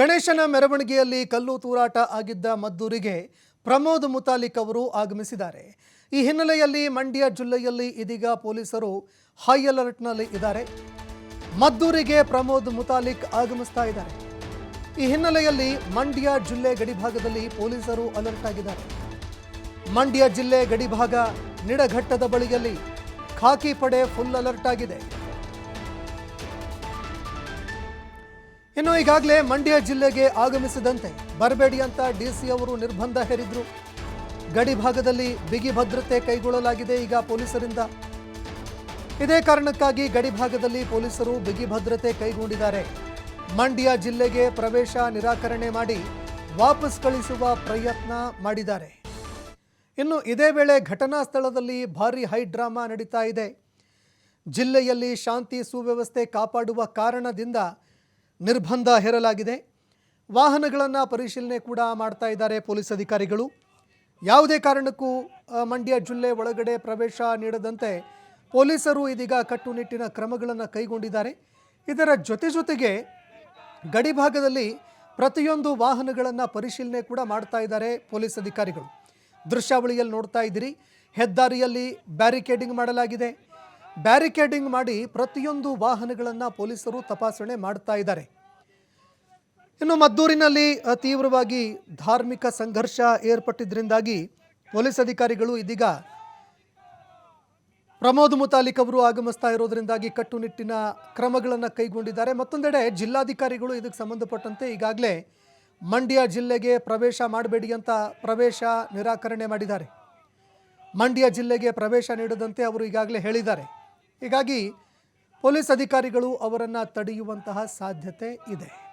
ಗಣೇಶನ ಮೆರವಣಿಗೆಯಲ್ಲಿ ಕಲ್ಲು ತೂರಾಟ ಆಗಿದ್ದ ಮದ್ದೂರಿಗೆ ಪ್ರಮೋದ್ ಮುತಾಲಿಕ್ ಅವರು ಆಗಮಿಸಿದ್ದಾರೆ. ಈ ಹಿನ್ನೆಲೆಯಲ್ಲಿ ಮಂಡ್ಯ ಜಿಲ್ಲೆಯಲ್ಲಿ ಇದೀಗ ಪೊಲೀಸರು ಹೈ ಅಲರ್ಟ್ನಲ್ಲಿ ಇದ್ದಾರೆ. ಮದ್ದೂರಿಗೆ ಪ್ರಮೋದ್ ಮುತಾಲಿಕ್ ಆಗಮಿಸ್ತಾ ಇದ್ದಾರೆ. ಈ ಹಿನ್ನೆಲೆಯಲ್ಲಿ ಮಂಡ್ಯ ಜಿಲ್ಲೆ ಗಡಿಭಾಗದಲ್ಲಿ ಪೊಲೀಸರು ಅಲರ್ಟ್ ಆಗಿದ್ದಾರೆ. ಮಂಡ್ಯ ಜಿಲ್ಲೆ ಗಡಿಭಾಗ ನಿಡಘಟ್ಟದ ಬಳಿಯಲ್ಲಿ ಖಾಕಿ ಪಡೆ ಫುಲ್ ಅಲರ್ಟ್ ಆಗಿದೆ. ಇನ್ನು ಈಗಾಗಲೇ ಮಂಡ್ಯ ಜಿಲ್ಲೆಗೆ ಆಗಮಿಸಿದಂತೆ ಬರಬೇಡಿ ಅಂತ ಡಿಸಿ ಅವರು ನಿರ್ಬಂಧ ಹೇರಿದ್ರು. ಗಡಿ ಭಾಗದಲ್ಲಿ ಬಿಗಿ ಭದ್ರತೆ ಕೈಗೊಳ್ಳಲಾಗಿದೆ ಈಗ ಪೊಲೀಸರಿಂದ. ಇದೇ ಕಾರಣಕ್ಕಾಗಿ ಗಡಿ ಭಾಗದಲ್ಲಿ ಪೊಲೀಸರು ಬಿಗಿ ಭದ್ರತೆ ಕೈಗೊಂಡಿದ್ದಾರೆ. ಮಂಡ್ಯ ಜಿಲ್ಲೆಗೆ ಪ್ರವೇಶ ನಿರಾಕರಣೆ ಮಾಡಿ ವಾಪಸ್ ಕಳಿಸುವ ಪ್ರಯತ್ನ ಮಾಡಿದ್ದಾರೆ. ಇನ್ನು ಇದೇ ವೇಳೆ ಘಟನಾ ಸ್ಥಳದಲ್ಲಿ ಭಾರಿ ಹೈ ಡ್ರಾಮಾ ನಡೀತಾ ಇದೆ. ಜಿಲ್ಲೆಯಲ್ಲಿ ಶಾಂತಿ ಸುವ್ಯವಸ್ಥೆ ಕಾಪಾಡುವ ಕಾರಣದಿಂದ ನಿರ್ಬಂಧ ಹೇರಲಾಗಿದೆ. ವಾಹನಗಳನ್ನು ಪರಿಶೀಲನೆ ಕೂಡ ಮಾಡ್ತಾ ಇದ್ದಾರೆ ಪೊಲೀಸ್ ಅಧಿಕಾರಿಗಳು. ಯಾವುದೇ ಕಾರಣಕ್ಕೂ ಮಂಡ್ಯ ಜಿಲ್ಲೆ ಒಳಗಡೆ ಪ್ರವೇಶ ನೀಡದಂತೆ ಪೊಲೀಸರು ಇದೀಗ ಕಟ್ಟುನಿಟ್ಟಿನ ಕ್ರಮಗಳನ್ನು ಕೈಗೊಂಡಿದ್ದಾರೆ. ಇದರ ಜೊತೆ ಜೊತೆಗೆ ಗಡಿಭಾಗದಲ್ಲಿ ಪ್ರತಿಯೊಂದು ವಾಹನಗಳನ್ನು ಪರಿಶೀಲನೆ ಕೂಡ ಮಾಡ್ತಾ ಇದ್ದಾರೆ ಪೊಲೀಸ್ ಅಧಿಕಾರಿಗಳು. ದೃಶ್ಯಾವಳಿಯಲ್ಲಿ ನೋಡ್ತಾ ಇದ್ದೀರಿ. ಹೆದ್ದಾರಿಯಲ್ಲಿ ಬ್ಯಾರಿಕೇಡಿಂಗ್ ಮಾಡಲಾಗಿದೆ. ಬ್ಯಾರಿಕೇಡಿಂಗ್ ಮಾಡಿ ಪ್ರತಿಯೊಂದು ವಾಹನಗಳನ್ನು ಪೊಲೀಸರು ತಪಾಸಣೆ ಮಾಡ್ತಾ ಇದ್ದಾರೆ. ಇನ್ನು ಮದ್ದೂರಿನಲ್ಲಿ ತೀವ್ರವಾಗಿ ಧಾರ್ಮಿಕ ಸಂಘರ್ಷ ಏರ್ಪಟ್ಟಿದ್ದರಿಂದಾಗಿ ಪೊಲೀಸ್ ಅಧಿಕಾರಿಗಳು ಇದೀಗ ಪ್ರಮೋದ್ ಮುತಾಲಿಕ್ ಅವರು ಆಗಮಿಸ್ತಾ ಇರೋದರಿಂದಾಗಿ ಕಟ್ಟುನಿಟ್ಟಿನ ಕ್ರಮಗಳನ್ನು ಕೈಗೊಂಡಿದ್ದಾರೆ. ಮತ್ತೊಂದೆಡೆ ಜಿಲ್ಲಾಧಿಕಾರಿಗಳು ಇದಕ್ಕೆ ಸಂಬಂಧಪಟ್ಟಂತೆ ಈಗಾಗಲೇ ಮಂಡ್ಯ ಜಿಲ್ಲೆಗೆ ಪ್ರವೇಶ ಮಾಡಬೇಡಿ ಅಂತ ಪ್ರವೇಶ ನಿರಾಕರಣೆ ಮಾಡಿದ್ದಾರೆ. ಮಂಡ್ಯ ಜಿಲ್ಲೆಗೆ ಪ್ರವೇಶ ನೀಡದಂತೆ ಅವರು ಈಗಾಗಲೇ ಹೇಳಿದ್ದಾರೆ. ಹೀಗಾಗಿ ಪೊಲೀಸ್ ಅಧಿಕಾರಿಗಳು ಅವರನ್ನು ತಡೆಯುವಂತಹ ಸಾಧ್ಯತೆ ಇದೆ.